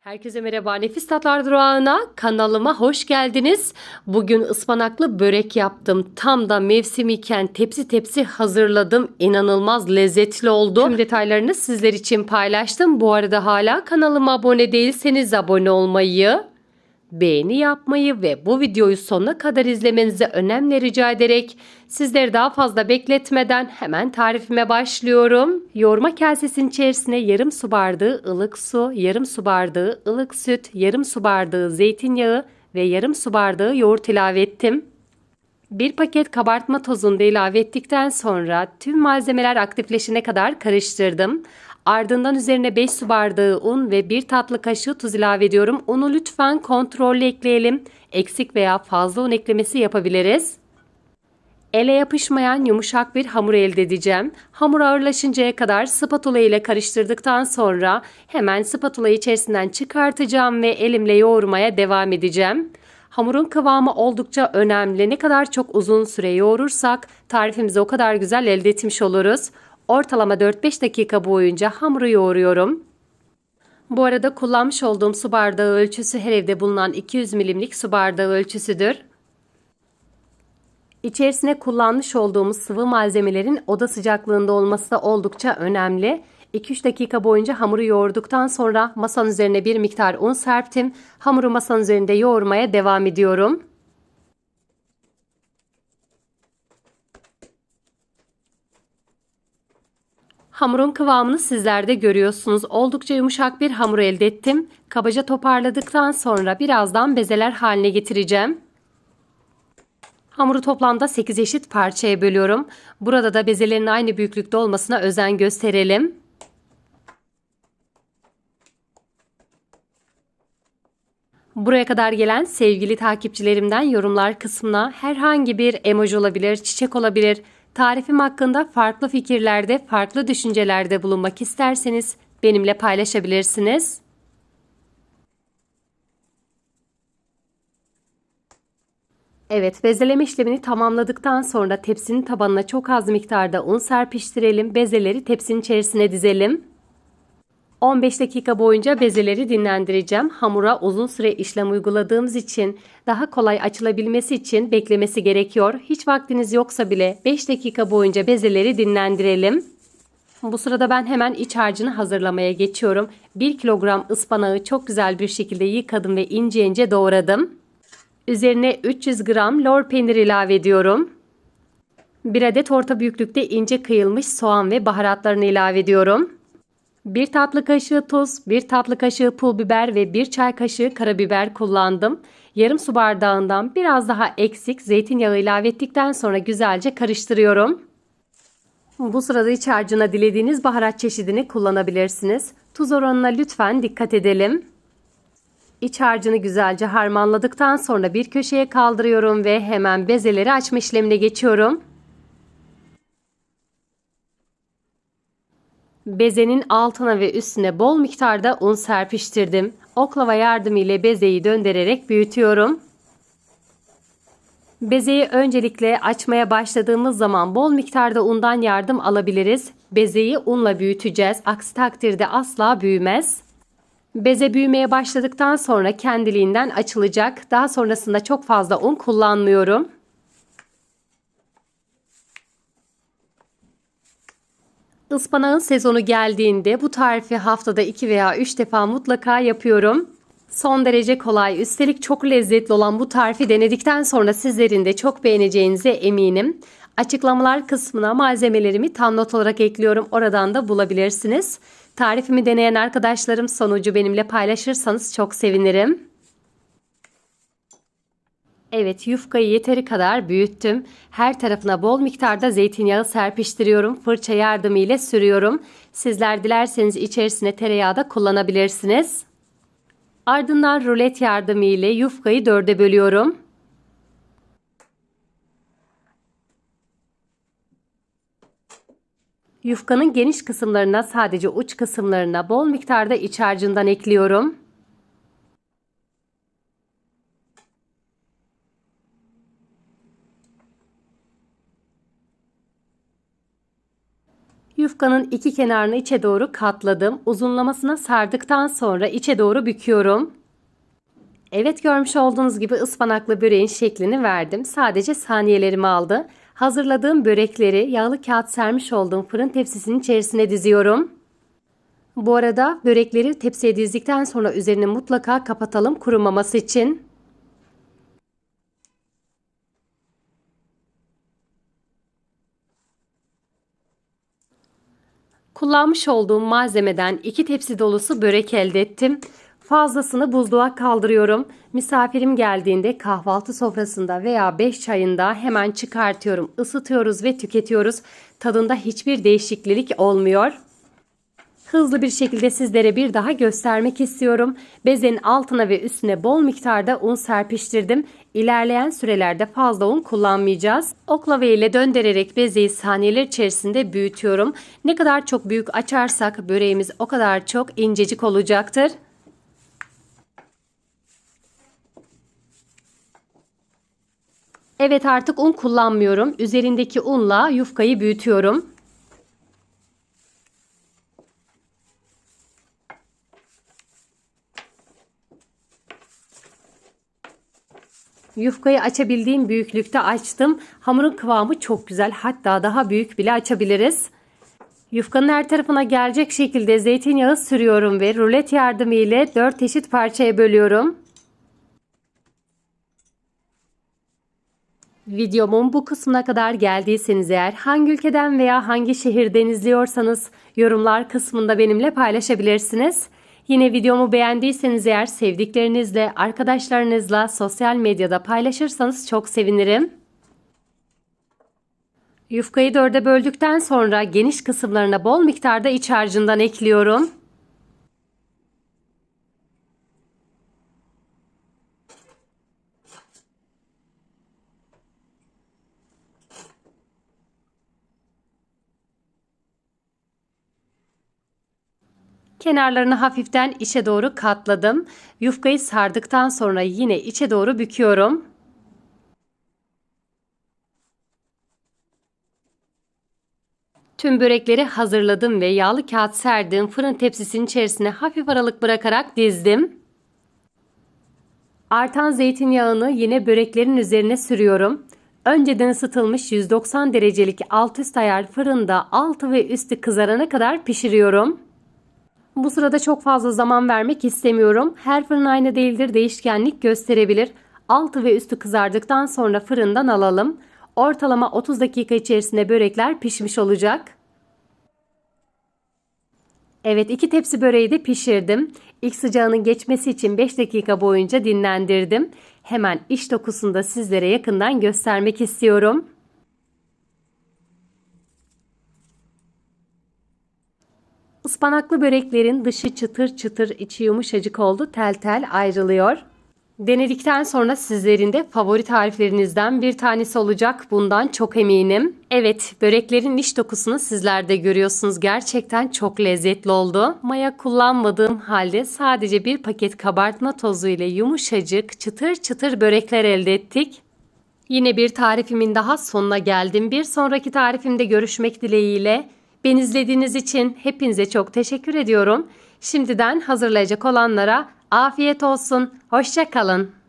Herkese merhaba. Nefis Tatlar Durağı'na kanalıma hoş geldiniz. Bugün ıspanaklı börek yaptım. Tam da mevsimiyken tepsi tepsi hazırladım. İnanılmaz lezzetli oldu. Tüm detaylarını sizler için paylaştım. Bu arada hala kanalıma abone değilseniz abone olmayı, beğeni yapmayı ve bu videoyu sonuna kadar izlemenizi önemli rica ederek sizleri daha fazla bekletmeden hemen tarifime başlıyorum. Yoğurma kasesinin içerisine yarım su bardağı ılık su, yarım su bardağı ılık süt, yarım su bardağı zeytinyağı ve yarım su bardağı yoğurt ilave ettim. Bir paket kabartma tozunu da ilave ettikten sonra tüm malzemeler aktifleşene kadar karıştırdım. Ardından üzerine 5 su bardağı un ve 1 tatlı kaşığı tuz ilave ediyorum. Unu lütfen kontrollü ekleyelim. Eksik veya fazla un eklemesi yapabiliriz. Ele yapışmayan yumuşak bir hamur elde edeceğim. Hamur ağırlaşıncaya kadar spatula ile karıştırdıktan sonra hemen spatulayı içerisinden çıkartacağım ve elimle yoğurmaya devam edeceğim. Hamurun kıvamı oldukça önemli. Ne kadar çok uzun süre yoğurursak tarifimizi o kadar güzel elde etmiş oluruz. Ortalama 4-5 dakika boyunca hamuru yoğuruyorum. Bu arada kullanmış olduğum su bardağı ölçüsü her evde bulunan 200 milimlik su bardağı ölçüsüdür. İçerisine kullanmış olduğumuz sıvı malzemelerin oda sıcaklığında olması da oldukça önemli. 2-3 dakika boyunca hamuru yoğurduktan sonra masanın üzerine bir miktar un serptim. Hamuru masanın üzerinde yoğurmaya devam ediyorum. Hamurun kıvamını sizler de görüyorsunuz. Oldukça yumuşak bir hamur elde ettim. Kabaca toparladıktan sonra birazdan bezeler haline getireceğim. Hamuru toplamda 8 eşit parçaya bölüyorum. Burada da bezelerin aynı büyüklükte olmasına özen gösterelim. Buraya kadar gelen sevgili takipçilerimden yorumlar kısmına herhangi bir emoji olabilir, çiçek olabilir, tarifim hakkında farklı fikirlerde, farklı düşüncelerde bulunmak isterseniz benimle paylaşabilirsiniz. Evet, bezeleme işlemini tamamladıktan sonra tepsinin tabanına çok az miktarda un serpiştirelim. Bezeleri tepsinin içerisine dizelim. 15 dakika boyunca bezeleri dinlendireceğim. Hamura uzun süre işlem uyguladığımız için daha kolay açılabilmesi için beklemesi gerekiyor. Hiç vaktiniz yoksa bile 5 dakika boyunca bezeleri dinlendirelim. Bu sırada ben hemen iç harcını hazırlamaya geçiyorum. 1 kilogram ıspanağı çok güzel bir şekilde yıkadım ve ince ince doğradım. Üzerine 300 gram lor peynir ilave ediyorum. 1 adet orta büyüklükte ince kıyılmış soğan ve baharatlarını ilave ediyorum. 1 tatlı kaşığı tuz, 1 tatlı kaşığı pul biber ve 1 çay kaşığı karabiber kullandım. Yarım su bardağından biraz daha eksik zeytinyağı ilave ettikten sonra güzelce karıştırıyorum. Bu sırada iç harcına dilediğiniz baharat çeşidini kullanabilirsiniz. Tuz oranına lütfen dikkat edelim. İç harcını güzelce harmanladıktan sonra bir köşeye kaldırıyorum ve hemen bezeleri açma işlemine geçiyorum. Bezenin altına ve üstüne bol miktarda un serpiştirdim. Oklava yardımıyla bezeyi döndürerek büyütüyorum. Bezeyi öncelikle açmaya başladığımız zaman bol miktarda undan yardım alabiliriz. Bezeyi unla büyüteceğiz. Aksi takdirde asla büyümez. Beze büyümeye başladıktan sonra kendiliğinden açılacak. Daha sonrasında çok fazla un kullanmıyorum. Ispanağın sezonu geldiğinde bu tarifi haftada 2 veya 3 defa mutlaka yapıyorum. Son derece kolay, üstelik çok lezzetli olan bu tarifi denedikten sonra sizlerin de çok beğeneceğinize eminim. Açıklamalar kısmına malzemelerimi tam not olarak ekliyorum. Oradan da bulabilirsiniz. Tarifimi deneyen arkadaşlarım sonucu benimle paylaşırsanız çok sevinirim. Evet yufkayı yeteri kadar büyüttüm. Her tarafına bol miktarda zeytinyağı serpiştiriyorum. Fırça yardımıyla sürüyorum. Sizler dilerseniz içerisine tereyağı da kullanabilirsiniz. Ardından rulet yardımıyla yufkayı dörde bölüyorum. Yufkanın geniş kısımlarına sadece uç kısımlarına bol miktarda iç harcından ekliyorum. Yufkanın iki kenarını içe doğru katladım. Uzunlamasına sardıktan sonra içe doğru büküyorum. Evet görmüş olduğunuz gibi ıspanaklı böreğin şeklini verdim. Sadece saniyelerimi aldı. Hazırladığım börekleri yağlı kağıt sermiş olduğum fırın tepsisinin içerisine diziyorum. Bu arada börekleri tepsiye dizdikten sonra üzerini mutlaka kapatalım kurumaması için. Kullanmış olduğum malzemeden iki tepsi dolusu börek elde ettim. Fazlasını buzluğa kaldırıyorum. Misafirim geldiğinde kahvaltı sofrasında veya 5 çayında hemen çıkartıyorum. Isıtıyoruz ve tüketiyoruz. Tadında hiçbir değişiklik olmuyor. Hızlı bir şekilde sizlere bir daha göstermek istiyorum. Bezenin altına ve üstüne bol miktarda un serpiştirdim. İlerleyen sürelerde fazla un kullanmayacağız. Oklava ile döndürerek bezeyi saniyeler içerisinde büyütüyorum. Ne kadar çok büyük açarsak böreğimiz o kadar çok incecik olacaktır. Evet artık un kullanmıyorum. Üzerindeki unla yufkayı büyütüyorum. Yufkayı açabildiğim büyüklükte açtım. Hamurun kıvamı çok güzel. Hatta daha büyük bile açabiliriz. Yufkanın her tarafına gelecek şekilde zeytinyağı sürüyorum ve rulet yardımı ile 4 eşit parçaya bölüyorum. Videomun bu kısmına kadar geldiyseniz eğer hangi ülkeden veya hangi şehirden izliyorsanız yorumlar kısmında benimle paylaşabilirsiniz. Yine videomu beğendiyseniz eğer sevdiklerinizle, arkadaşlarınızla sosyal medyada paylaşırsanız çok sevinirim. Yufkayı dörde böldükten sonra geniş kısımlarına bol miktarda iç harcından ekliyorum. Kenarlarını hafiften içe doğru katladım. Yufkayı sardıktan sonra yine içe doğru büküyorum. Tüm börekleri hazırladım ve yağlı kağıt serdiğim fırın tepsisinin içerisine hafif aralık bırakarak dizdim. Artan zeytinyağını yine böreklerin üzerine sürüyorum. Önceden ısıtılmış 190 derecelik alt üst ayar fırında altı ve üstü kızarana kadar pişiriyorum. Bu sırada çok fazla zaman vermek istemiyorum. Her fırın aynı değildir, değişkenlik gösterebilir. Altı ve üstü kızardıktan sonra fırından alalım. Ortalama 30 dakika içerisinde börekler pişmiş olacak. Evet iki tepsi böreği de pişirdim. İlk sıcağının geçmesi için 5 dakika boyunca dinlendirdim. Hemen iç dokusunu da sizlere yakından göstermek istiyorum. Ispanaklı böreklerin dışı çıtır çıtır içi yumuşacık oldu tel tel ayrılıyor. Denedikten sonra sizlerin de favori tariflerinizden bir tanesi olacak bundan çok eminim. Evet böreklerin iç dokusunu sizler de görüyorsunuz gerçekten çok lezzetli oldu. Maya kullanmadığım halde sadece bir paket kabartma tozu ile yumuşacık çıtır çıtır börekler elde ettik. Yine bir tarifimin daha sonuna geldim. Bir sonraki tarifimde görüşmek dileğiyle. Beni izlediğiniz için hepinize çok teşekkür ediyorum. Şimdiden hazırlayacak olanlara afiyet olsun. Hoşça kalın.